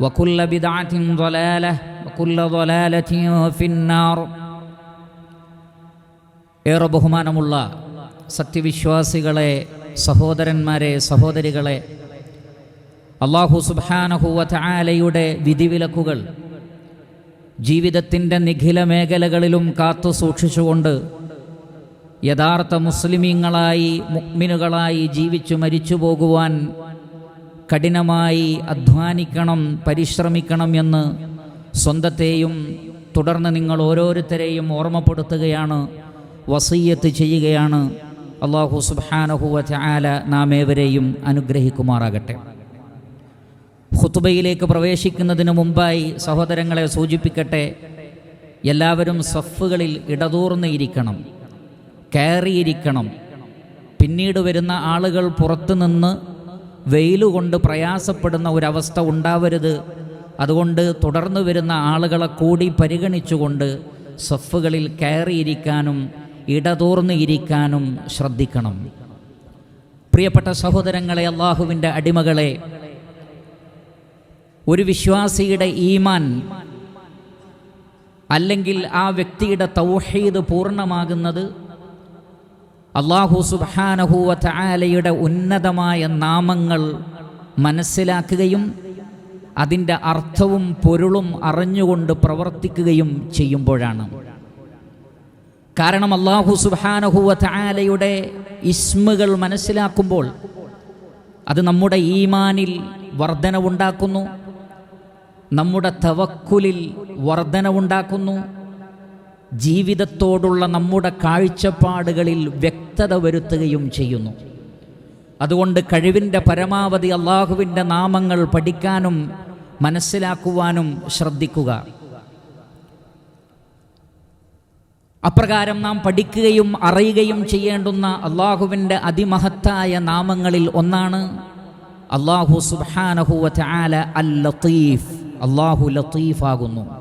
وكل بدعة ضلالة وكل ضلالة في النار ഏറെ ബഹുമാനമുള്ള സത്യവിശ്വാസികളെ സഹോദരന്മാരെ സഹോദരികളെ അള്ളാഹു സുബാനഹുവ ആലയുടെ വിധിവിലക്കുകൾ ജീവിതത്തിൻ്റെ നിഖില മേഖലകളിലും കാത്തു സൂക്ഷിച്ചുകൊണ്ട് യഥാർത്ഥ മുസ്ലിമീങ്ങളായി മുക്മിനുകളായി ജീവിച്ചു മരിച്ചു പോകുവാൻ കഠിനമായി അധ്വാനിക്കണം പരിശ്രമിക്കണം എന്ന് സ്വന്തത്തെയും തുടർന്ന് നിങ്ങൾ ഓരോരുത്തരെയും ഓർമ്മപ്പെടുത്തുകയാണ് വസീയത്ത് ചെയ്യുകയാണ്. അള്ളാഹു സുബാനഹുവ ചാല നാം ഏവരെയും അനുഗ്രഹിക്കുമാറാകട്ടെ. ഖുത്തുബയിലേക്ക് പ്രവേശിക്കുന്നതിന് മുമ്പായി സഹോദരങ്ങളെ സൂചിപ്പിക്കട്ടെ എല്ലാവരും സഫുകളിൽ ഇടതൂർന്ന് ഇരിക്കണം കയറിയിരിക്കണം. പിന്നീട് വരുന്ന ആളുകൾ പുറത്തുനിന്ന് വെയിലുകൊണ്ട് പ്രയാസപ്പെടുന്ന ഒരവസ്ഥ ഉണ്ടാവരുത്. അതുകൊണ്ട് തുടർന്നു വരുന്ന ആളുകളെ കൂടി പരിഗണിച്ചുകൊണ്ട് സഫുകളിൽ കയറിയിരിക്കാനും ഇടതൂർന്ന് ഇരിക്കാനും ശ്രദ്ധിക്കണം. പ്രിയപ്പെട്ട സഹോദരങ്ങളെ അള്ളാഹുവിന്റെ അടിമകളെ ഒരു വിശ്വാസിയുടെ ഈമാൻ അല്ലെങ്കിൽ ആ വ്യക്തിയുടെ തൗഹീദ് പൂർണമാകുന്നത് അള്ളാഹു സുബാനഹുവ ചായാലയുടെ ഉന്നതമായ നാമങ്ങൾ മനസ്സിലാക്കുകയും അതിന്റെ അർത്ഥവും പൊരുളും അറിഞ്ഞുകൊണ്ട് പ്രവർത്തിക്കുകയും ചെയ്യുമ്പോഴാണ്. കാരണം അള്ളാഹു സുബാനഹുവ ചായാലയുടെ ഇസ്മുകൾ മനസ്സിലാക്കുമ്പോൾ അത് നമ്മുടെ ഈമാനിൽ വർധനവുണ്ടാക്കുന്നു നമ്മുടെ തവക്കുലിൽ വർധനവുണ്ടാക്കുന്നു ജീവിതത്തോടുള്ള നമ്മുടെ കാഴ്ചപ്പാടുകളിൽ വ്യക്തത വരുത്തുകയും ചെയ്യുന്നു. അതുകൊണ്ട് കഴിവിന്റെ പരമാവധി അള്ളാഹുവിന്റെ നാമങ്ങൾ പഠിക്കാനും മനസ്സിലാക്കുവാനും ശ്രദ്ധിക്കുക. അപ്രകാരം നാം പഠിക്കുകയും അറിയുകയും ചെയ്യേണ്ടുന്ന അള്ളാഹുവിന്റെ അതിമഹത്തായ നാമങ്ങളിൽ ഒന്നാണ് അള്ളാഹു സുബാനഹുവ ചാല അൽ ലത്തീഫ്. അള്ളാഹു ലത്തീഫ് ആകുന്നു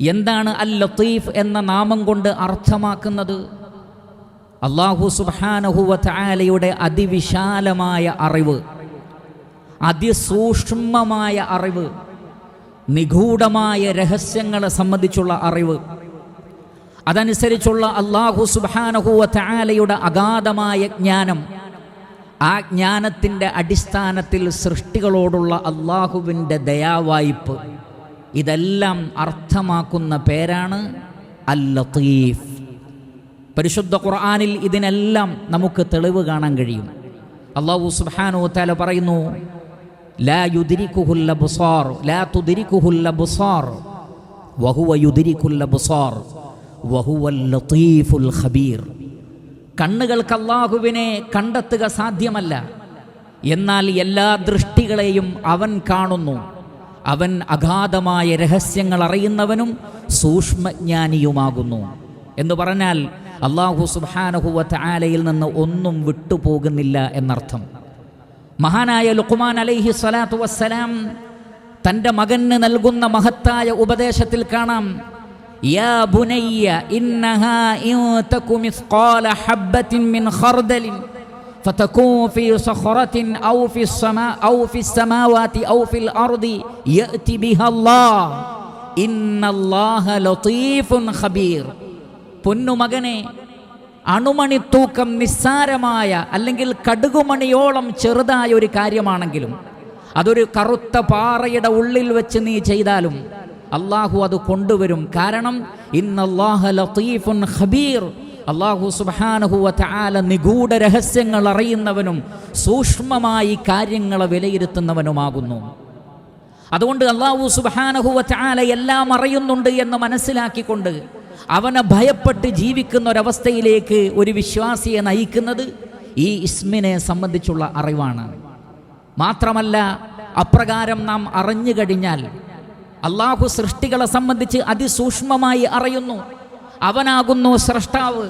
എന്താണ് അൽ ലത്തീഫ് എന്ന നാമം കൊണ്ട് അർത്ഥമാക്കുന്നത്? അള്ളാഹു സുബാനഹുവ അതിവിശാലമായ അറിവ് അതിസൂക്ഷ്മമായ അറിവ് നിഗൂഢമായ രഹസ്യങ്ങളെ സംബന്ധിച്ചുള്ള അറിവ് അതനുസരിച്ചുള്ള അള്ളാഹു സുബാനഹുവ ചാലയുടെ അഗാധമായ ജ്ഞാനം ആ ജ്ഞാനത്തിന്റെ അടിസ്ഥാനത്തിൽ സൃഷ്ടികളോടുള്ള അള്ളാഹുവിന്റെ ദയാവായ്പ്. ഇതെല്ലാം അർത്ഥമാക്കുന്ന പേരാണ് അൽ ലത്തീഫ് പരിശുദ്ധ ഖുർആാനിൽ ഇതിനെല്ലാം നമുക്ക് തെളിവ് കാണാൻ കഴിയും. അള്ളാഹു സുബാനു താല പറയുന്നു ലാ യുദിരിക്കുഹുല്ല ബുസാർ ലാ തുദിരിക്കുഹുല്ല ബുസാർ വഹുവ യുദിരിക്കുല്ല ബുസാർ വഹുവൽ ലത്തീഫുൽ ഖബീർ. കണ്ണുകൾക്ക് അള്ളാഹുവിനെ കണ്ടെത്തുക സാധ്യമല്ല. എന്നാൽ എല്ലാ ദൃഷ്ടികളെയും അവൻ കാണുന്നു. അവൻ അഗാധമായ രഹസ്യങ്ങൾ അറിയുന്നവനും സൂക്ഷ്മജ്ഞാനിയുമാകുന്നു. എന്ന് പറഞ്ഞാൽ അള്ളാഹു സുബാനഹുവത്ത് ആലയിൽ നിന്ന് ഒന്നും വിട്ടുപോകുന്നില്ല എന്നർത്ഥം. മഹാനായ ലുഖ്മാൻ അലൈഹി സ്വലാത്തു വസ്സലാം തന്റെ മകന് നൽകുന്ന മഹത്തായ ഉപദേശത്തിൽ കാണാം. യാ ബുനയ്യ ഇന്നഹ ഇൻ തകുമിസ് ഖാല ഹബ്ബത്തിൻ മിൻ ഖർദലിൻ. فتكون في صخرة أو في السماء أو في السماوات أو في الأرض يأتي بها الله إن الله لطيف خبير പൊന്നു മകനെ അണുമണിത്തൂക്കം നിസ്സാരമായ അല്ലെങ്കിൽ കടുകുമണിയോളം ചെറുതായ ഒരു കാര്യമാണെങ്കിലും അതൊരു കറുത്ത പാറയുടെ ഉള്ളിൽ വെച്ച് നീ ചെയ്താലും അള്ളാഹു അത് കൊണ്ടുവരും കാരണം ഇന്നല്ലാഹ ലത്തീഫുൻ ഖബീർ അള്ളാഹു സുബാനഹുവ ആല നിഗൂഢ രഹസ്യങ്ങൾ അറിയുന്നവനും സൂക്ഷ്മമായി കാര്യങ്ങളെ വിലയിരുത്തുന്നവനുമാകുന്നു. അതുകൊണ്ട് അള്ളാഹു സുബാനഹുവ ആല എല്ലാം അറിയുന്നുണ്ട് എന്ന് മനസ്സിലാക്കിക്കൊണ്ട് അവനെ ഭയപ്പെട്ട് ജീവിക്കുന്ന ഒരവസ്ഥയിലേക്ക് ഒരു വിശ്വാസിയെ നയിക്കുന്നത് ഈ ഇസ്മിനെ സംബന്ധിച്ചുള്ള അറിവാണ്. മാത്രമല്ല അപ്രകാരം നാം അറിഞ്ഞു കഴിഞ്ഞാൽ അള്ളാഹു സൃഷ്ടികളെ സംബന്ധിച്ച് അതിസൂക്ഷ്മമായി അറിയുന്നു. അവനാകുന്നു സ്രഷ്ടാവ്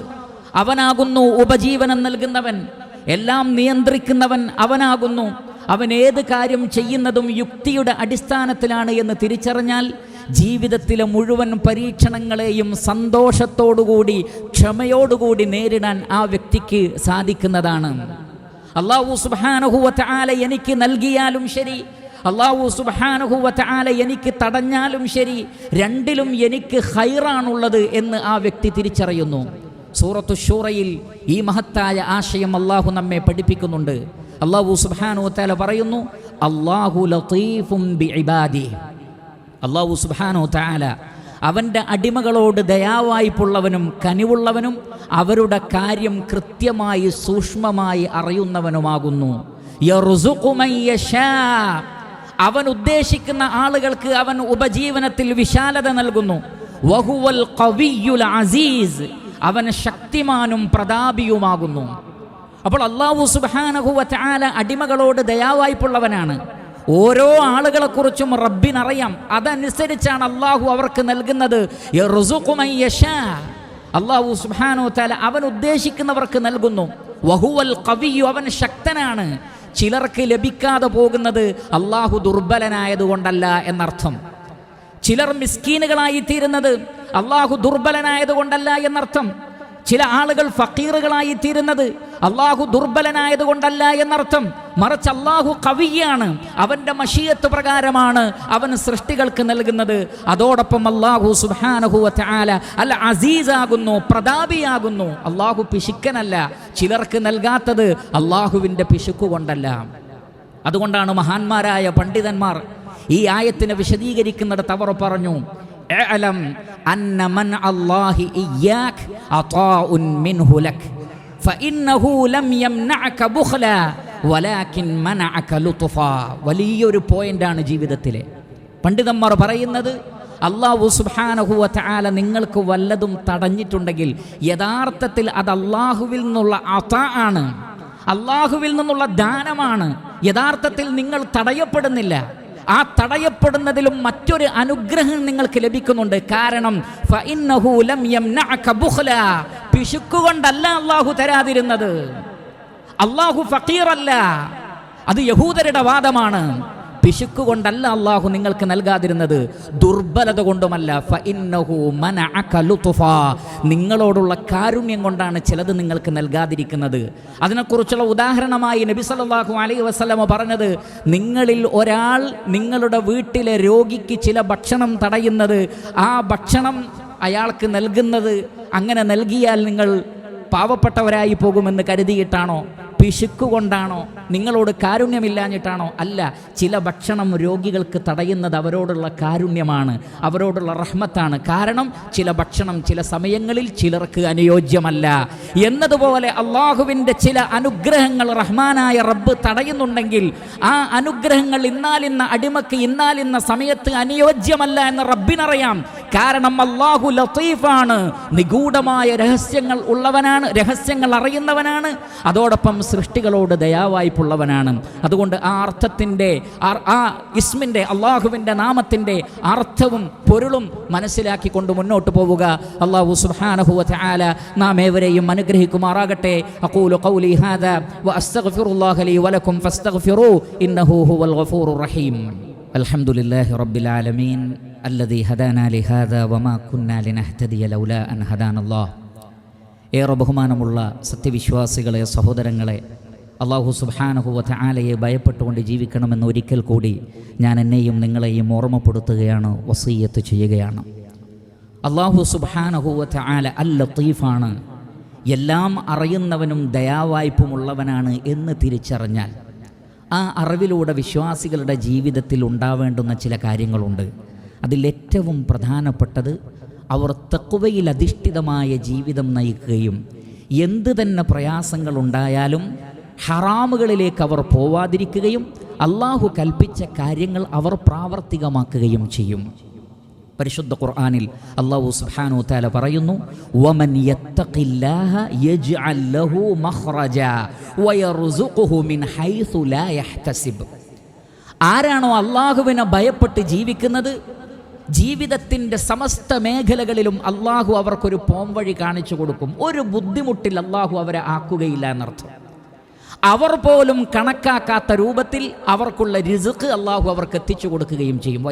അവനാകുന്നു ഉപജീവനം നൽകുന്നവൻ എല്ലാം നിയന്ത്രിക്കുന്നവൻ അവനാകുന്നു. അവൻ ഏത് കാര്യം ചെയ്യുന്നതും യുക്തിയുടെ അടിസ്ഥാനത്തിലാണ് എന്ന് തിരിച്ചറിഞ്ഞാൽ ജീവിതത്തിലെ മുഴുവൻ പരീക്ഷണങ്ങളെയും സന്തോഷത്തോടുകൂടി ക്ഷമയോടുകൂടി നേരിടാൻ ആ വ്യക്തിക്ക് സാധിക്കുന്നതാണ്. അള്ളാഹു സുബാനഹുവത്ത് ആല എനിക്ക് നൽകിയാലും ശരി അള്ളാഹു സുബാനഹുവത്ത് ആല എനിക്ക് തടഞ്ഞാലും ശരി രണ്ടിലും എനിക്ക് ഹൈറാണുള്ളത് എന്ന് ആ വ്യക്തി തിരിച്ചറിയുന്നു. സൂറത്തു ഷൂറയിൽ ഈ മഹത്തായ ആശയം അള്ളാഹു നമ്മെ പഠിപ്പിക്കുന്നുണ്ട്. അള്ളാഹു സുബാനു താല പറയുന്നു അള്ളാഹു ലത്തീഫും അള്ളാഹു സുബാനു താല അവന്റെ അടിമകളോട് ദയാവായ്പുള്ളവനും കനിവുള്ളവനും അവരുടെ കാര്യം കൃത്യമായി സൂക്ഷ്മമായി അറിയുന്നവനുമാകുന്നു. അവൻ ഉദ്ദേശിക്കുന്ന ആളുകൾക്ക് അവൻ ഉപജീവനത്തിൽ വിശാലത നൽകുന്നു. വഹുവൽ കവിയുൽ അസീസ്. അവൻ ശക്തിമാനും പ്രതാപിയുമാകുന്നു. അപ്പോൾ അള്ളാഹു സുബാനഹുവ ചാല അടിമകളോട് ദയാവായ്പുള്ളവനാണ്. ഓരോ ആളുകളെക്കുറിച്ചും റബ്ബിനറിയാം. അതനുസരിച്ചാണ് അള്ളാഹു അവർക്ക് നൽകുന്നത്. അള്ളാഹു സുബാനോ താല അവൻ ഉദ്ദേശിക്കുന്നവർക്ക് നൽകുന്നു. വഹുവൽ കവിയു അവൻ ശക്തനാണ്. ചിലർക്ക് ലഭിക്കാതെ പോകുന്നത് അള്ളാഹു ദുർബലനായതുകൊണ്ടല്ല എന്നർത്ഥം. ചിലർ മിസ്കീനുകളായി തീരുന്നത് അള്ളാഹു ദുർബലനായതുകൊണ്ടല്ല എന്നർത്ഥം. ചില ആളുകൾ ഫക്കീറുകളായി തീരുന്നത് അള്ളാഹു ദുർബലനായതുകൊണ്ടല്ല എന്നർത്ഥം. മറിച്ച് അള്ളാഹു കവിയാണ് അവന്റെ മഷീയത്ത് പ്രകാരമാണ് അവൻ സൃഷ്ടികൾക്ക് നൽകുന്നത്. അതോടൊപ്പം അള്ളാഹു സുഹാനഹു അല്ല അസീസാകുന്നു പ്രതാപിയാകുന്നു. അള്ളാഹു പിശുക്കനല്ല ചിലർക്ക് നൽകാത്തത് അള്ളാഹുവിന്റെ പിശുക്കു കൊണ്ടല്ല. അതുകൊണ്ടാണ് മഹാന്മാരായ പണ്ഡിതന്മാർ ഈ ആയത്തിനെ വിശദീകരിക്കുന്നിടത്ത് അവർ പറഞ്ഞു "ഇഅ്ലം അന്ന മൻ അല്ലാഹി ഇയ്യാക് അതാഉൻ മിൻഹു ലക്. ഫഇന്നഹു ലം യംനഅക ബുഖ്ല വലാകിൻ മനഅക ലുത്ഫാ. വലിയൊരു പോയിന്റാണ് ജീവിതത്തിലെ. പണ്ഡിതന്മാർ പറയുന്നത് അള്ളാഹു സുബ്ഹാനഹു വതആല നിങ്ങൾക്ക് വല്ലതും തടഞ്ഞിട്ടുണ്ടെങ്കിൽ യഥാർത്ഥത്തിൽ അത് അള്ളാഹുവിൽ നിന്നുള്ള അതാ ആണ്. അള്ളാഹുവിൽ നിന്നുള്ള ദാനമാണ്. യഥാർത്ഥത്തിൽ നിങ്ങൾ തടയപ്പെടുന്നില്ല. ആ തടയപ്പെടുന്നതിലും മറ്റൊരു അനുഗ്രഹം നിങ്ങൾക്ക് ലഭിക്കുന്നുണ്ട്. കാരണം. പിശുക്കുകൊണ്ടല്ല അള്ളാഹു തരാതിരുന്നത്. അള്ളാഹു ഫക്കീറല്ല അത് യഹൂദരുടെ വാദമാണ്. പിശുക്ക് കൊണ്ടല്ല അള്ളാഹു നിങ്ങൾക്ക് നൽകാതിരുന്നത്. ദുർബലത കൊണ്ടുമല്ല. നിങ്ങളോടുള്ള കാരുണ്യം കൊണ്ടാണ് ചിലത് നിങ്ങൾക്ക് നൽകാതിരിക്കുന്നത്. അതിനെക്കുറിച്ചുള്ള ഉദാഹരണമായി നബി സല്ലല്ലാഹു അലൈഹി വസ്ലമ പറഞ്ഞത് നിങ്ങളിൽ ഒരാൾ നിങ്ങളുടെ വീട്ടിലെ രോഗിക്ക് ചില ഭക്ഷണം തടയുന്നത് ആ ഭക്ഷണം അയാൾക്ക് നൽകുന്നത് അങ്ങനെ നൽകിയാൽ നിങ്ങൾ പാവപ്പെട്ടവരായി പോകുമെന്ന് കരുതിയിട്ടാണോ? പിശുക്ക് കൊണ്ടാണോ നിങ്ങളോട് കാരുണ്യമില്ലാഞ്ഞിട്ടാണോ? അല്ല ചില ഭക്ഷണം രോഗികൾക്ക് തടയുന്നത് അവരോടുള്ള കാരുണ്യമാണ് അവരോടുള്ള റഹ്മത്താണ്. കാരണം ചില ഭക്ഷണം ചില സമയങ്ങളിൽ ചിലർക്ക് അനുയോജ്യമല്ല. എന്നതുപോലെ അള്ളാഹുവിന്റെ ചില അനുഗ്രഹങ്ങൾ റഹ്മാനായ റബ്ബ് തടയുന്നുണ്ടെങ്കിൽ ആ അനുഗ്രഹങ്ങൾ ഇന്നാലിന്ന അടിമക്ക് ഇന്നാലിന്ന സമയത്ത് അനുയോജ്യമല്ല എന്ന് റബ്ബിനറിയാം. കാരണം അള്ളാഹു ലത്തീഫാണ് നിഗൂഢമായ രഹസ്യങ്ങൾ ഉള്ളവനാണ് രഹസ്യങ്ങൾ അറിയുന്നവനാണ്. അതോടൊപ്പം സൃഷ്ടികളോട് ദയാവായ്പുള്ളവനാണ് അതുകൊണ്ട് ആ അർത്ഥത്തിൻ്റെ ആ- ആ ഇസ്മിൻ്റെ അള്ളാഹുവിൻ്റെ നാമത്തിൻ്റെ അർത്ഥവും പൊരുളും മനസ്സിലാക്കിക്കൊണ്ട് മുന്നോട്ട് പോവുക അള്ളാഹു സുബ്ഹാനഹു വതആല നാം ഏവരെയും അനുഗ്രഹിക്കുമാറാകട്ടെ അഖൂലു ഖൗലി ഹാദാ വഅസ്തഗ്ഫിറുല്ലാഹ ലി വലക്കും ഫസ്തഗ്ഫിറൂ ഇന്നഹു ഹുവൽ ഗഫൂറുർ റഹീം الحمد لله رب العالمين الذي هدانا لهذا وما كنا لنهتدي لولا أن هدانا الله ഏറെ ബഹുമാനമുള്ള സത്യവിശ്വാസികളെ സഹോദരങ്ങളെ അള്ളാഹു സുബാനഹുവത്ത് ആലയെ ഭയപ്പെട്ടുകൊണ്ട് ജീവിക്കണമെന്ന് ഒരിക്കൽ കൂടി ഞാൻ എന്നെയും നിങ്ങളെയും ഓർമ്മപ്പെടുത്തുകയാണ് വസീയത്ത് ചെയ്യുകയാണ്. അള്ളാഹു സുബാനഹുവത്ത് ആല അൽ ലത്തീഫാണ് എല്ലാം അറിയുന്നവനും ദയാവായ്പുമുള്ളവനാണ് എന്ന് തിരിച്ചറിഞ്ഞാൽ ആ അറിവിലൂടെ വിശ്വാസികളുടെ ജീവിതത്തിൽ ഉണ്ടാവേണ്ടുന്ന ചില കാര്യങ്ങളുണ്ട്. അതിലേറ്റവും പ്രധാനപ്പെട്ടത് അവർ തക്കുവയിൽ അധിഷ്ഠിതമായ ജീവിതം നയിക്കുകയും എന്ത് തന്നെ പ്രയാസങ്ങളുണ്ടായാലും ഹറാമുകളിലേക്ക് അവർ പോവാതിരിക്കുകയും അള്ളാഹു കൽപ്പിച്ച കാര്യങ്ങൾ അവർ പ്രാവർത്തികമാക്കുകയും ചെയ്യും. പരിശുദ്ധ ഖുർആാനിൽ അള്ളാഹു സുബ്ഹാനഹു താല പറയുന്നു വമൻ ആരാണോ അള്ളാഹുവിനെ ഭയപ്പെട്ട് ജീവിക്കുന്നത്? ജീവിതത്തിന്റെ സമസ്ത മേഖലകളിലും അള്ളാഹു അവർക്കൊരു പോംവഴി കാണിച്ചു കൊടുക്കും. ഒരു ബുദ്ധിമുട്ടിൽ അള്ളാഹു അവരെ ആക്കുകയില്ല എന്നർത്ഥം. അവർ പോലും കണക്കാക്കാത്ത രൂപത്തിൽ അവർക്കുള്ള റിസുക്ക് അള്ളാഹു അവർക്ക് എത്തിച്ചു കൊടുക്കുകയും ചെയ്യും.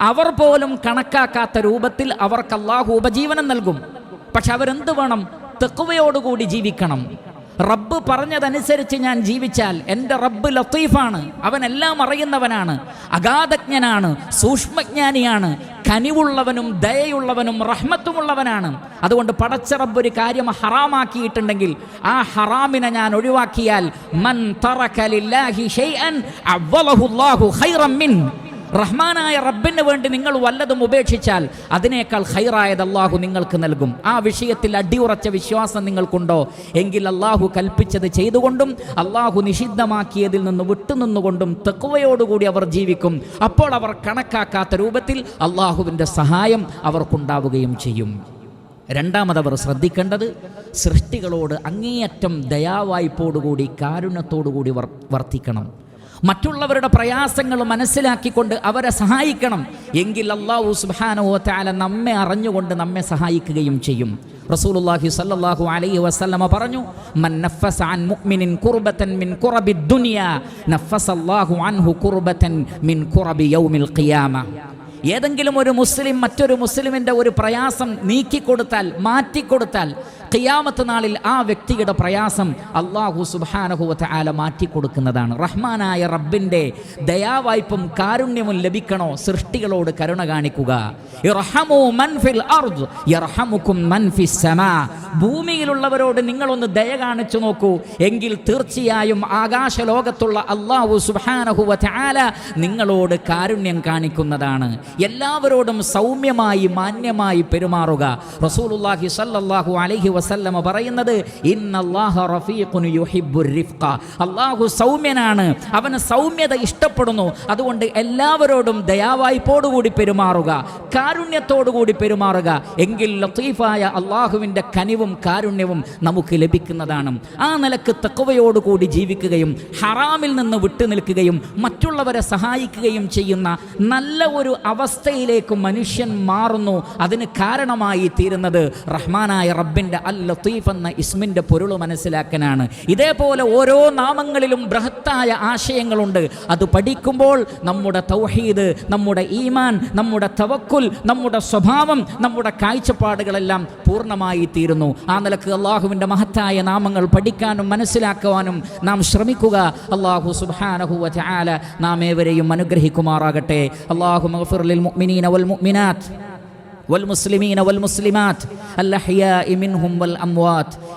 അവർ പോലും കണക്കാക്കാത്ത രൂപത്തിൽ അവർക്ക് അള്ളാഹു ഉപജീവനം നൽകും. പക്ഷെ അവരെന്ത് വേണം? തെക്കുവയോടുകൂടി ജീവിക്കണം. റബ്ബ് പറഞ്ഞതനുസരിച്ച് ഞാൻ ജീവിച്ചാൽ എന്റെ റബ്ബ് ലത്തീഫാണ്. അവൻ എല്ലാം അറിയുന്നവനാണ്. അഗാധജ്ഞനാണ്. സൂക്ഷ്മജ്ഞാനിയാണ്. കനിവുള്ളവനും ദയയുള്ളവനും റഹ്മത്തുമുള്ളവനാണ്. അതുകൊണ്ട് പടച്ച റബ്ബ് ഒരു കാര്യം ഹറാമാക്കിയിട്ടുണ്ടെങ്കിൽ ആ ഹറാമിനെ ഞാൻ ഒഴിവാക്കിയാൽ മൻ തറക്കലില്ലാഹി ഷൈഅൻ അവ്വലഹുല്ലാഹു ഖൈറം മിൻ. റഹ്മാനായ റബ്ബിന് വേണ്ടി നിങ്ങൾ വല്ലതും ഉപേക്ഷിച്ചാൽ അതിനേക്കാൾ ഹൈറായത് അള്ളാഹു നിങ്ങൾക്ക് നൽകും. ആ വിഷയത്തിൽ അടിയുറച്ച വിശ്വാസം നിങ്ങൾക്കുണ്ടോ? എങ്കിൽ അള്ളാഹു കൽപ്പിച്ചത് ചെയ്തുകൊണ്ടും അള്ളാഹു നിഷിദ്ധമാക്കിയതിൽ നിന്ന് വിട്ടുനിന്നുകൊണ്ടും തെക്കുവയോടുകൂടി അവർ ജീവിക്കും. അപ്പോൾ അവർ കണക്കാക്കാത്ത രൂപത്തിൽ അള്ളാഹുവിന്റെ സഹായം അവർക്കുണ്ടാവുകയും ചെയ്യും. രണ്ടാമതവർ ശ്രദ്ധിക്കേണ്ടത് സൃഷ്ടികളോട് അങ്ങേയറ്റം ദയാവായ്പോടുകൂടി കാരുണ്യത്തോടുകൂടി വർ വർത്തിക്കണം. മറ്റുള്ളവരുടെ പ്രയാസങ്ങൾ മനസ്സിലാക്കിക്കൊണ്ട് അവരെ സഹായിക്കണം. എങ്കിൽ അള്ളാഹു സുബാനോ താല നമ്മെ അറിഞ്ഞുകൊണ്ട് നമ്മെ സഹായിക്കുകയും ചെയ്യും. റസൂലുള്ളാഹി സ്വല്ലല്ലാഹു അലൈഹി വസല്ലമ പറഞ്ഞു മൻ നഫസ അൻ മുഅ്മിനിൻ കുർബതൻ മിൻ കുറബി ദുനിയ നഫസല്ലാഹു അൻഹു കുർബതൻ മിൻ കുറബി യൗമിൽ ഖിയാമ. ഏതെങ്കിലും ഒരു മുസ്ലിം മറ്റൊരു മുസ്ലിമിന്റെ ഒരു പ്രയാസം നീക്കിക്കൊടുത്താൽ മാറ്റിക്കൊടുത്താൽ ഖിയാമത്ത് നാളിൽ ആ വ്യക്തിയുടെ പ്രയാസം അള്ളാഹു സുബാനഹുവത്ത് ആല മാറ്റിക്കൊടുക്കുന്നതാണ്. റഹ്മാനായ റബ്ബിന്റെ ദയാവായ്പും കാരുണ്യവും ലഭിക്കണോ? സൃഷ്ടികളോട് കരുണ കാണിക്കുക. ഭൂമിയിലുള്ളവരോട് നിങ്ങളൊന്ന് ദയ കാണിച്ചു നോക്കൂ. എങ്കിൽ തീർച്ചയായും ആകാശ ലോകത്തുള്ള അള്ളാഹു സുബാനഹുവത്ത് ആല നിങ്ങളോട് കാരുണ്യം കാണിക്കുന്നതാണ്. എല്ലാവരോടും സൗമ്യമായി മാന്യമായി പെരുമാറുക. റസൂലുള്ളാഹി അലഹി അലൈഹി വസല്ലമ പറയുന്നത് അള്ളാഹു സൗമ്യനാണ് അവന് സൗമ്യത ഇഷ്ടപ്പെടുന്നു. അതുകൊണ്ട് എല്ലാവരോടും ദയാവായ്പോടുകൂടി പെരുമാറുക കാരുണ്യത്തോടുകൂടി പെരുമാറുക. എങ്കിൽ ലത്തീഫായ അള്ളാഹുവിന്റെ കനിവും കാരുണ്യവും നമുക്ക് ലഭിക്കുന്നതാണ്. ആ നിലയ്ക്ക് തക്കവയോടുകൂടി ജീവിക്കുകയും ഹറാമിൽ നിന്ന് വിട്ടുനിൽക്കുകയും മറ്റുള്ളവരെ സഹായിക്കുകയും ചെയ്യുന്ന നല്ല ഒരു അവസ്ഥയിലേക്ക് മനുഷ്യൻ മാറുന്നു. അതിന് കാരണമായി തീരുന്നത് റഹ്മാനായ റബ്ബിന്റെ അൽ ലത്തീഫ് എന്ന ഇസ്മിന്റെ പൊരുൾ മനസ്സിലാക്കാനാണ്. ഇതേപോലെ ഓരോ നാമങ്ങളിലും ബൃഹത്തായ ആശയങ്ങളുണ്ട്. അത് പഠിക്കുമ്പോൾ നമ്മുടെ തൗഹീദ് നമ്മുടെ ഈമാൻ നമ്മുടെ തവക്കുൽ നമ്മുടെ സ്വഭാവം നമ്മുടെ കാഴ്ചപ്പാടുകളെല്ലാം പൂർണമായി തീരുന്നു. ആ നിലയ്ക്ക് അള്ളാഹുവിന്റെ മഹത്തായ നാമങ്ങൾ പഠിക്കാനും മനസ്സിലാക്കുവാനും നാം ശ്രമിക്കുക. അള്ളാഹു സുബാനഹുവ ചാല നാം ഏവരെയും അനുഗ്രഹിക്കുമാറാകട്ടെ. അള്ളാഹു മഗ്ഫിർ ലിൽ മുഅ്മിനീന വൽ മുഅ്മിനാത്ത്. والمسلمين والمسلمات الأحياء منهم والأموات.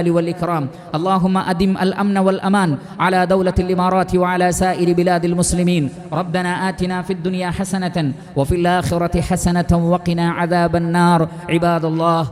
الجلال والإكرام. اللهم أدم الأمن والأمان على دولة الإمارات وعلى سائر بلاد المسلمين. ربنا آتنا في الدنيا حسنة وفي الآخرة حسنة وقنا عذاب النار. عباد الله.